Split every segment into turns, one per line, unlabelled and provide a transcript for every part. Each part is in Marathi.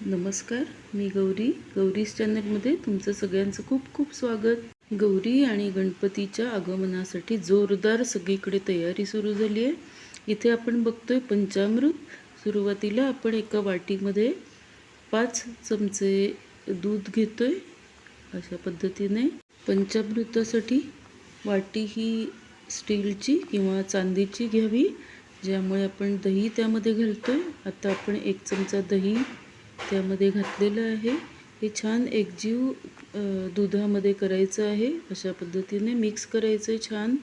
नमस्कार मी गौरी. गौरीज चॅनलमध्ये तुमचं सगळ्यांचं खूप खूप स्वागत. गौरी आणि गणपतीच्या आगमनासाठी जोरदार सगळीकडे तयारी सुरू झाली आहे. इथे आपण बघतोय पंचामृत. सुरुवातीला आपण एका वाटीमध्ये पाच चमचे दूध घेतोय अशा पद्धतीने. पंचामृतासाठी वाटी ही स्टीलची किंवा चांदीची घ्यावी ज्यामुळे आपण दही त्यामध्ये घालतोय. आता आपण एक चमचा दही त्यामध्ये घातलेलं आहे. हे छान एकजीव दुधामध्ये करायचं आहे. अशा पद्धतीने मिक्स करायचं आहे छान.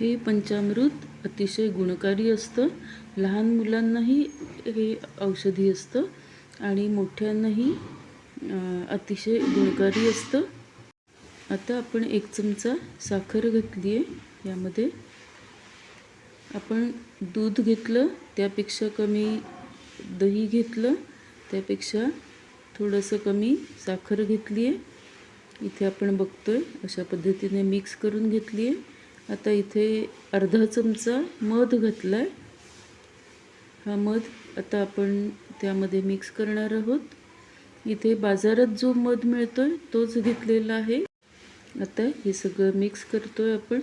हे पंचामृत अतिशय गुणकारी असतं. लहान मुलांनाही हे औषधी असतं आणि मोठ्यांनाही अतिशय गुणकारी असतं. आता आपण एक चमचा साखर घातली आहे यामध्ये आपण दूध घेतलं त्यापेक्षा कमी दही घेतलं त्यापेक्षा थोडंसं कमी साखर घेतली आहे. इथे आपण बघतो आहे अशा पद्धतीने मिक्स करून घेतली आहे. आता इथे अर्धा चमचा मध घातला आहे हा मध आता आपण त्यामध्ये मिक्स करणार आहोत. इथे बाजारात जो मध मिळतोय तोच घेतलेला आहे. आता हे सगळं मिक्स करतोय आपण.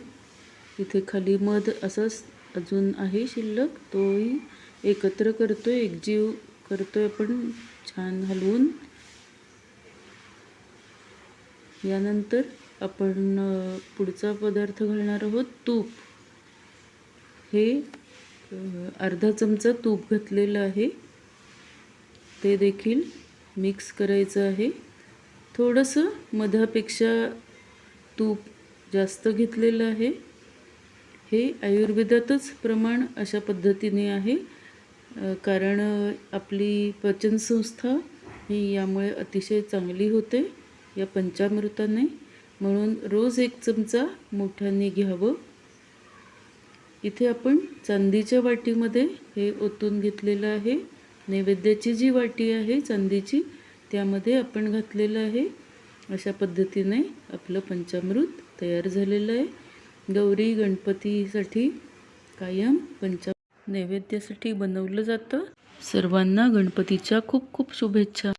इथे खाली मध असाच अजून आहे शिल्लक. तोही एकत्र करतोय एकजीव करतोय आपण. छान हलवून. यानंतर आपण पुढचा पदार्थ घालणार आहोत तूप. हे अर्धा चमचा तूप घातलेलं आहे. ते देखील मिक्स करायचं आहे. थोडंसं मधापेक्षा तूप जास्त घेतलेलं आहे. हे आयुर्वेदातच प्रमाण अशा पद्धतीने आहे. कारण आपली पचनसंस्था ही यामुळे अतिशय चांगली होते या पंचामृताने. म्हणून रोज एक चमचा मोठ्याने घ्यावं. इथे आपण चांदीच्या वाटीमध्ये हे ओतून घेतलेलं आहे. नैवेद्याची जी वाटी आहे चांदीची त्यामध्ये आपण घातलेलं आहे. अशा पद्धतीने आपलं पंचामृत तयार झालेलं आहे. गौरी गणपतीसाठी कायम पंचा नैवेद्यासाठी बनवलं जातं. सर्वांना गणपतीच्या खूप खूप शुभेच्छा.